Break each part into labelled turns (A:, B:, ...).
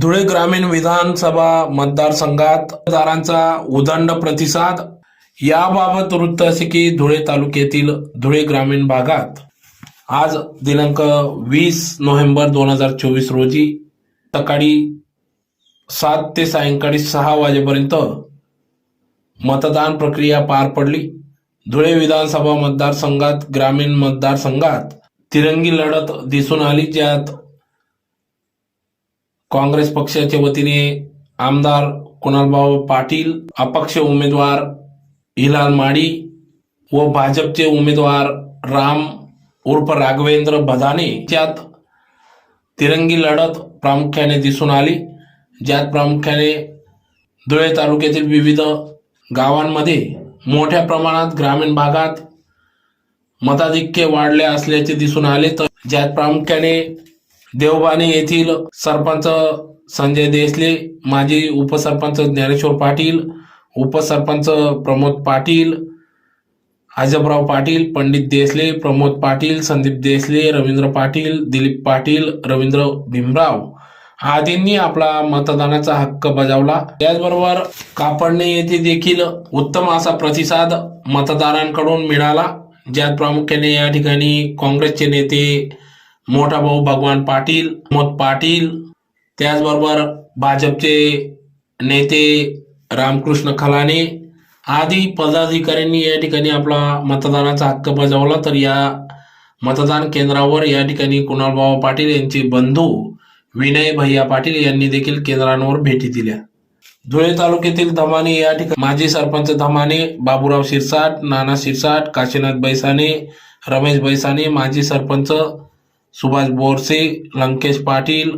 A: धुळे ग्रामीण विधानसभा मतदारसंघात मतदारांचा उदंड प्रतिसाद. याबाबत वृत्त असे की धुळे तालुक्यातील धुळे ग्रामीण भागात आज दिनांक वीस नोव्हेंबर दोन हजार चोवीस रोजी सकाळी सात ते सायंकाळी सहा वाजेपर्यंत मतदान प्रक्रिया पार पडली. धुळे विधानसभा मतदारसंघात ग्रामीण मतदारसंघात तिरंगी लढत दिसून आली ज्यात काँग्रेस पक्षाच्या वतीने आमदार कुणालभाऊ पाटील अपक्ष उमेदवार हिलाल माडी व भाजपचे उमेदवार राम उर्फ राघवेंद्र भदाने ज्यात तिरंगी लढत प्रामुख्याने दिसून आली. ज्यात प्रामुख्याने धुळे तालुक्यातील विविध गावांमध्ये मोठ्या प्रमाणात ग्रामीण भागात मताधिक्य वाढले असल्याचे दिसून आले. तर ज्यात प्रामुख्याने देवबाणी येथील सरपंच संजय देसले माजी उपसरपंच ज्ञानेश्वर पाटील उपसरपंच प्रमोद पाटील अजबराव पाटील पंडित देसले प्रमोद पाटील संदीप देसले रवींद्र पाटील दिलीप पाटील रवींद्र भीमराव आदींनी आपला मतदानाचा हक्क बजावला. त्याचबरोबर कापडणे येथे देखील उत्तम असा प्रतिसाद मतदारांकडून मिळाला. ज्यात प्रामुख्याने या ठिकाणी काँग्रेसचे नेते मोठा भाऊ भगवान पाटील प्रमोद पाटील. त्याचबरोबर भाजपचे नेते रामकृष्ण खलाने. आदी पदाधिकाऱ्यांनी या ठिकाणी आपला मतदानाचा हक्क बजावला. तर या मतदान केंद्रावर या ठिकाणी कुणालबाबा पाटील यांचे बंधू विनय भैया पाटील यांनी देखील केंद्रांवर भेटी दिल्या. धुळे तालुक्यातील धमाने या ठिकाणी माजी सरपंच धमाने बाबूराव शिरसाट नाना शिरसाट काशीनाथ बैसाने रमेश बैसाने माजी सरपंच सुभाष बोरसे लंकेश पाटील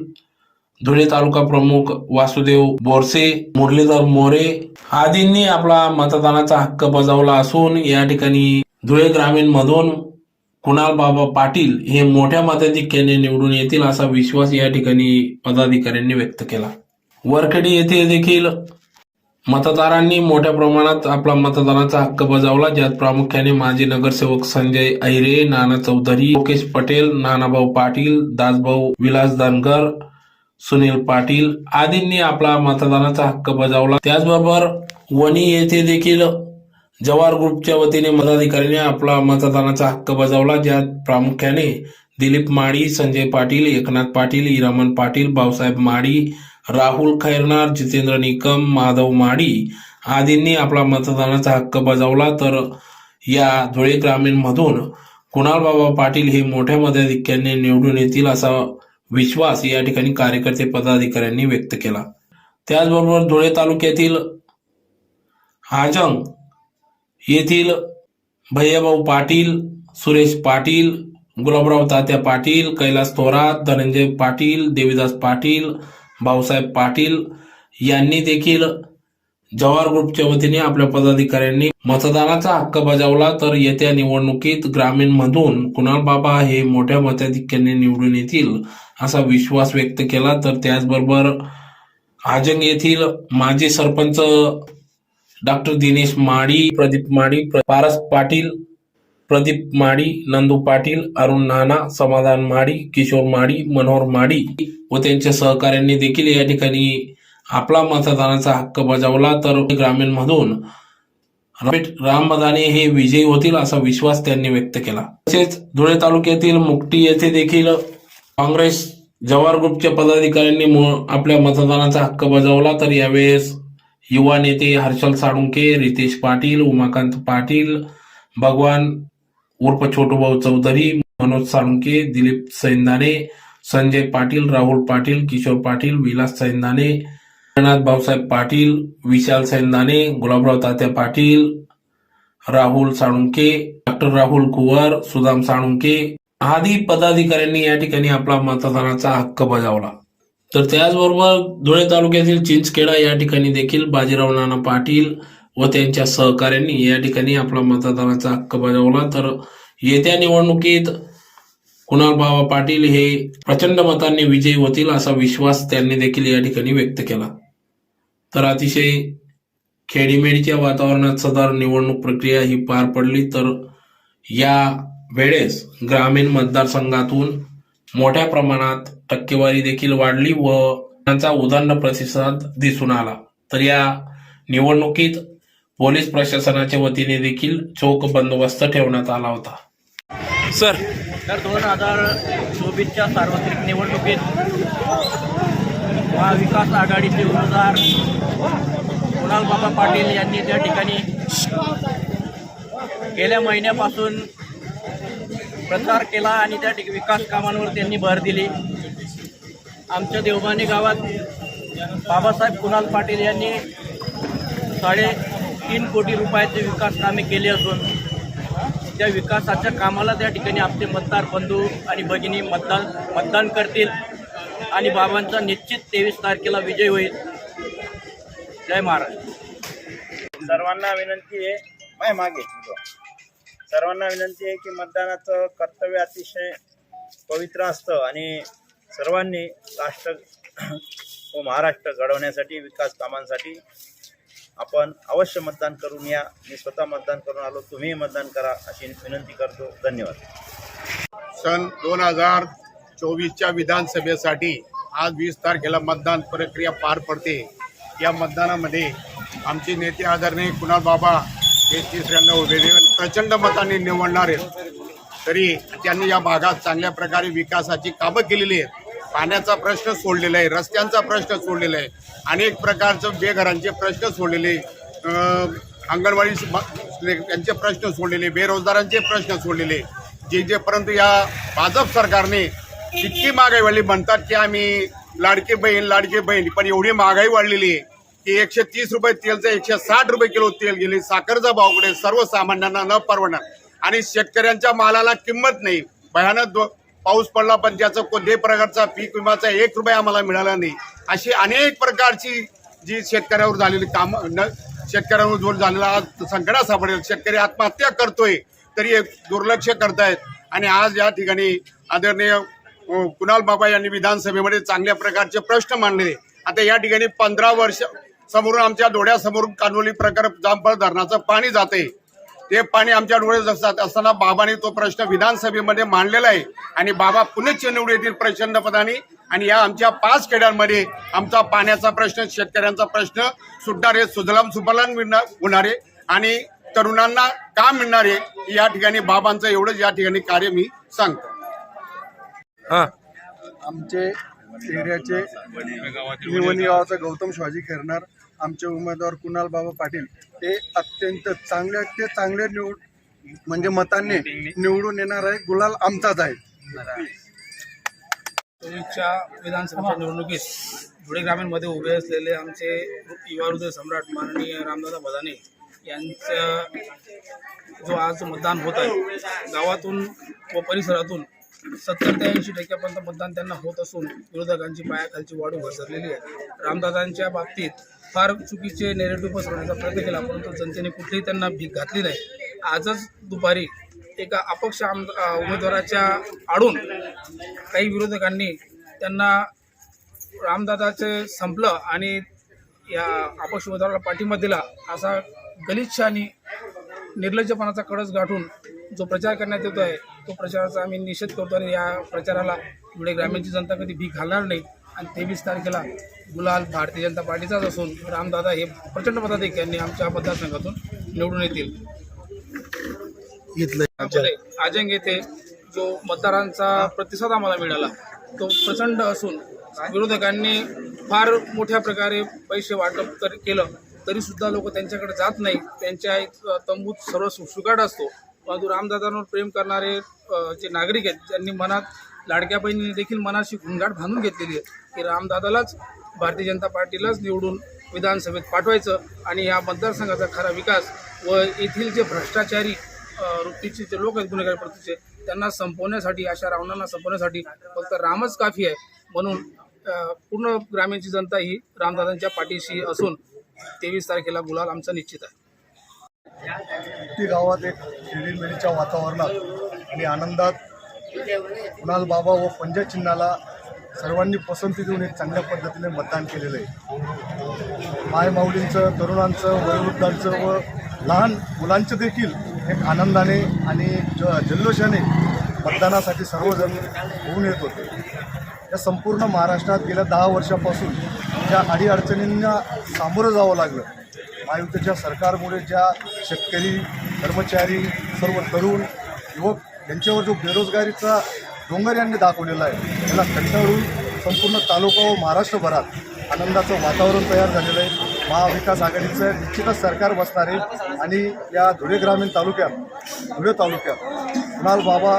A: धुळे तालुका प्रमुख वासुदेव बोरसे मुरलीधर मोरे आदींनी आपला मतदानाचा हक्क बजावला असून या ठिकाणी धुळे ग्रामीण मधून कुणाल बाबा पाटील हे मोठ्या मताधिक्याने निवडून येतील असा विश्वास या ठिकाणी पदाधिकाऱ्यांनी व्यक्त केला. वरखेडी येथे देखील मतदारांनी मोठ्या प्रमाणात आपला मतदानाचा हक्क बजावला. ज्यात प्रामुख्याने माजी नगरसेवक संजय ऐरे नाना चौधरी मुकेश पटेल नानाभाऊ पाटील दासभाऊ विलास दानकर सुनील पाटील आदींनी आपला मतदानाचा हक्क बजावला. त्याचबरोबर वणी येथे देखील जवाहर ग्रुपच्या वतीने मताधिकाऱ्यांनी आपला मतदानाचा हक्क बजावला. ज्यात प्रामुख्याने दिलीप माडी संजय पाटील एकनाथ पाटील इरामन पाटील भाऊसाहेब माडी राहुल खैरनार जितेंद्र निकम माधव माडी आदींनी आपला मतदानाचा हक्क बजावला. तर या धुळे ग्रामीणमधून कुणालबाबा कुणाल बाबा पाटील हे मोठ्या मताधिक्याने निवडून येतील असा विश्वास या ठिकाणी कार्यकर्ते पदाधिकाऱ्यांनी व्यक्त केला. त्याचबरोबर धुळे तालुक्यातील आजंग येथील भैयाभाऊ पाटील सुरेश पाटील गुलाबराव तात्या पाटील कैलास थोरात धनंजय पाटील देवीदास पाटील भाऊसाहेब पाटील यांनी देखील जवाहर ग्रुपच्या वतीने आपल्या पदाधिकाऱ्यांनी मतदानाचा हक्क बजावला. तर येत्या निवडणुकीत ग्रामीण मधून कुणाल बाबा हे मोठ्या मताधिक्याने निवडून येतील असा विश्वास व्यक्त केला. तर त्याचबरोबर आजंग येथील माजी सरपंच डॉक्टर दिनेश माडी प्रदीप माडी पारस पाटील प्रदीप माडी नंदू पाटील अरुण नाना समाधान माडी किशोर माडी मनोहर माडी व त्यांच्या सहकाऱ्यांनी देखील या ठिकाणी आपला मतदानाचा हक्क बजावला तर ग्रामीण मधून राम मदाने हे विजयी होतील असा विश्वास त्यांनी व्यक्त केला तसेच धुळे तालुक्यातील मुक्टी येथे देखील काँग्रेस जवाहर ग्रुपच्या पदाधिकाऱ्यांनी आपल्या मतदानाचा हक्क बजावला तर यावेळेस युवा नेते हर्षल साळुंके रितेश पाटील उमाकांत पाटील भगवान उर्फ छोटूभाऊ चौधरी मनोज साळुंके दिलीप सैंदाने संजय पाटील राहुल पाटील किशोर पाटील विलास सैंदाने भाऊसाहेब पाटील विशाल सैंदाने गुलाबराव तात्या पाटील राहुल साळुंके डॉक्टर राहुल कुवर सुदाम साळुंके आदी पदाधिकाऱ्यांनी या ठिकाणी आपला मतदानाचा हक्क बजावला. तर त्याचबरोबर धुळे तालुक्यातील चिंचखेडा या ठिकाणी देखील बाजीराव नाना पाटील व त्यांच्या सहकाऱ्यांनी या ठिकाणी आपला मतदानाचा हक्क बजावला. तर येत्या निवडणुकीत कुणाल बाबा पाटील हे प्रचंड मतांनी विजयी होतील असा विश्वास त्यांनी देखील या ठिकाणी व्यक्त केला. तर अतिशय खेडीमेडीच्या वातावरणात सदर निवडणूक प्रक्रिया ही पार पडली. तर या वेळेस ग्रामीण मतदारसंघातून मोठ्या प्रमाणात टक्केवारी देखील वाढली व त्यांचा उदंड प्रतिसाद दिसून आला. तर या निवडणुकीत पोलीस प्रशासनाच्या वतीने देखील चोख बंदोबस्त ठेवण्यात आला होता. सर.
B: तर दोन हजार चोवीसच्या सार्वत्रिक निवडणुकीत महाविकास आघाडीचे उमेदवार कुणाल बाबा पाटील यांनी त्या ठिकाणी गेल्या महिन्यापासून प्रचार केला आणि त्या ठिकाणी विकास कामांवर त्यांनी भर दिली आमच्या देवबाने गावात बाबासाहेब कुणाल पाटील यांनी साडे तीन कोटी रुपयाचे विकास कामे केली असून त्या विकासाच्या कामाला त्या ठिकाणी आपले मतदार बंधू आणि भगिनी मतदान मतदान करतील आणि बाबांचा निश्चित तेवीस तारखेला विजय होईल. जय महाराज
C: सर्वांना विनंती आहे माय मागे. सर्वांना विनंती आहे की मतदानाचं कर्तव्य अतिशय पवित्र असतं आणि सर्वांनी राष्ट्र व महाराष्ट्र घडवण्यासाठी विकास कामांसाठी आपण अवश्य मतदान करून या. मी स्वतः मतदान करून आलो. तुम्ही मतदान करा अशी विनंती करतो. धन्यवाद.
D: सन दोन हजार चोवीसच्या विधानसभेसाठी आज वीस तारखेला मतदान प्रक्रिया पार पडते. या मतदानामध्ये आमचे नेते आदरणीय कुणाल बाबा हे तिसऱ्यांदा उभे प्रचंड मतांनी निवडणार आहेत. तरी त्यांनी या भागात चांगल्या प्रकारे विकासाची कामं केलेली आहेत. पाण्याचा प्रश्न सोडलेला आहे रस्त्यांचा प्रश्न सोडलेला आहे अनेक प्रकारचं बेघरांचे प्रश्न सोडलेले अंगणवाडी त्यांचे यांचे प्रश्न सोडलेले बेरोजगारांचे प्रश्न सोडलेले जे जे परंतु या भाजप सरकारने इतकी महागाई वाढली म्हणतात की आम्ही लाडके बहीण लाडके बहीण पण एवढी महागाई वाढलेली आहे की एकशे तीस रुपये तेलचं एकशे साठ रुपये किलो तेल गेले साखरचा भाव कुठे? सर्वसामान्यांना न परवडणार. आणि शेतकऱ्यांच्या मालाला किंमत नाही. भयानक पाऊस पडला पण त्याचं कोणत्याही प्रकारचा पीक विमाचा एक रुपया आम्हाला मिळाला नाही. अशी अनेक प्रकारची जी शेतकऱ्यावर झालेली काम न शेतकऱ्यांवर जोर झालेला आज संकटात सापडेल शेतकरी आत्महत्या करतोय तरी एक दुर्लक्ष करतायत. आणि आज या ठिकाणी आदरणीय कुणाल बाबा यांनी विधानसभेमध्ये चांगल्या प्रकारचे प्रश्न मांडले. आता या ठिकाणी पंधरा वर्ष समोरून आमच्या डोळ्यासमोरून कानोली प्रकार जामफळ धरणाचं पाणी जाते ते पाणी आमच्या डोळ्यात जात असताना बाबांनी तो प्रश्न विधानसभेमध्ये मांडलेला आहे. आणि बाबा पुनश्च निवडून येतील प्रचंड पदाने आणि या आमच्या पाच खेड्यांमध्ये आमचा पाण्याचा प्रश्न शेतकऱ्यांचा प्रश्न सुटणार आहे. सुजलाम सुफलाम मिळणार होणार आहे. आणि तरुणांना काम मिळणार आहे या ठिकाणी बाबांचं एवढंच या ठिकाणी कार्य मी सांगतो.
A: हा.
E: आमचे एरियाचे निवणी गावाचा गौतम शिवाजी खेरणार आमचे उमेदवार कुणाल बाबा पाटील हे अत्यंत चांगले ते चांगले निवड म्हणजे मतांनी निवडून येणार आहे. गुलाल आमचाच आहे.
F: विधानसभा निवडणुकीत धुळे ग्रामीणमध्ये उभे असलेले आमचे युवा हृदय सम्राट माननीय रामदादा भदाने यांचा जो आज मतदान होत आहे गावातून व परिसरातून सत्तर ते ऐंशी टक्क्यापर्यंत मतदान त्यांना होत असून विरोधकांची पायाखालची वाढू घसरलेली आहे. रामदादांच्या बाबतीत फार चुकीचे नेरेटिव्ह पसरवण्याचा प्रयत्न केला परंतु जनतेने कुठलीही त्यांना भीक घातली नाही. आजच दुपारी एका अपक्ष आम उमेदवाराच्या आडून काही विरोधकांनी त्यांना रामदादाचे संपलं आणि या अपक्ष उमेदवाराला पाठिंबा दिला असा गलिच्छ आणि निर्लज्जपणाचा कळस गाठून जो प्रचार करण्यात येतो आहे तो प्रचाराचा आम्ही निषेध करतो आणि या प्रचाराला धुळे ग्रामीणची जनता कधी भीक घालणार नाही. आणि तेवीस तारखेला गुलाल भारतीय जनता पार्टीचाच असून रामदादा हे प्रचंड मताधिक्यांनी आमच्या मतदारसंघातून निवडून येतील. आजंग येथे जो मतदारांचा प्रतिसाद आम्हाला मिळाला तो प्रचंड असून विरोधकांनी फार मोठ्या प्रकारे पैसे वाटप केलं तरी सुद्धा लोक त्यांच्याकडे जात नाही. त्यांच्या एक तंबूत सर्व सुकाट असतो. परंतु रामदादांवर प्रेम करणारे जे नागरिक आहेत ज्यांनी मनात लाडक्या बहिणीने देखील मनाशी घुंगाट बांधून घेतलेली आहे की रामदादालाच भारतीय जनता पार्टीलाच निवडून विधानसभेत पाठवायचं आणि या मतदारसंघाचा खरा विकास व येथील जे भ्रष्टाचारी वृत्तीचे जे लोक आहेत गुन्हेगारी प्रतीचे त्यांना संपवण्यासाठी अशा रावणांना संपवण्यासाठी फक्त रामच काफी आहे म्हणून पूर्ण ग्रामीणची जनता ही रामदादांच्या पाठीशी असून तेवीस तारखेला गुलाल आमचा निश्चित आहे.
E: ती गावात एक खेळीमेळीच्या वातावरणात आणि आनंदात कुणाल बाबा व पंजा चिन्हाला सर्वांनी पसंती देऊन एक चांगल्या पद्धतीने मतदान केलेलं आहे. मायमाऊलींचं तरुणांचं वयोवृद्धांचं व लहान मुलांचं देखील एक आनंदाने आणि ज जल्लोषाने मतदानासाठी सर्वजण होऊन येत होते. या संपूर्ण महाराष्ट्रात गेल्या दहा वर्षापासून ज्या अडीअडचणींना सामोरं जावं लागलं महायुतीच्या सरकारमुळे ज्या शेतकरी कर्मचारी सर्व तरुण युवक यांच्यावर जो बेरोजगारीचा डोंगर यांनी दाखवलेला आहे त्याला कंटाळून संपूर्ण तालुका व महाराष्ट्रभरात आनंदाचं वातावरण तयार झालेलं आहे. महाविकास आघाडीचं निश्चितच सरकार बसणार आहे आणि या धुळे ग्रामीण तालुक्यात धुळे तालुक्यात कुणाल बाबा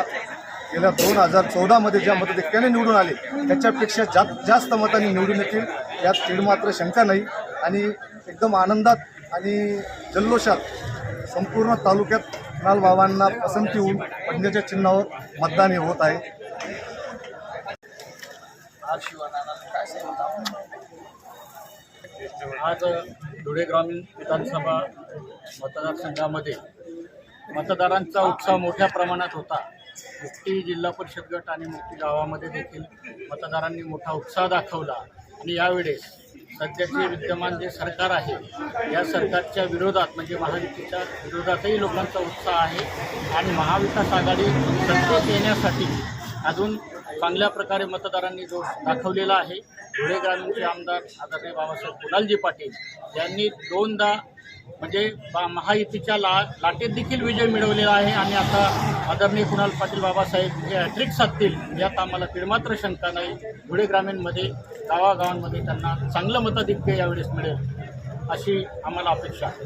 E: गेल्या दोन हजार चौदामध्ये ज्या मताधिक्याने निवडून आले त्याच्यापेक्षा जा जास्त मतांनी निवडून येतील यात तीळ मात्र शंका नाही. आणि एकदम आनंदात आणि जल्लोषात संपूर्ण तालुक्यात कुणाल बाबांना पसंती होऊन पंजाच्या चिन्हावर मतदान हे होत आहे.
G: आज धुळे ग्रामीण विधानसभा मतदारसंघामध्ये मतदारांचा उत्साह मोठ्या प्रमाणात होता. मुक्ती जिल्हा परिषद गट आणि मुक्ती गावामध्ये देखील मतदारांनी मोठा उत्साह दाखवला. आणि यावेळेस सध्याचे विद्यमान जे सरकार आहे या सरकारच्या विरोधात म्हणजे महायुतीच्या विरोधातही लोकांचा उत्साह आहे. आणि महाविकास आघाडी सत्तेत येण्यासाठी अजून चांगल्या प्रकारे मतदारांनी जो दाखवलेला आहे धुळे ग्रामीणचे आमदार आदरणीय बाबासाहेब कुणालजी पाटील यांनी दोनदा म्हणजे महायुतीच्या ला लाटेत देखील विजय मिळवलेला आहे आणि आता आदरणीय कुणाल पाटील बाबासाहेब हे हॅट्रिक साधतील यात आम्हाला तिळमात्र शंका नाही. धुळे ग्रामीणमध्ये गावागावांमध्ये त्यांना चांगलं मताधिक्य यावेळेस मिळेल अशी आम्हाला अपेक्षा आहे.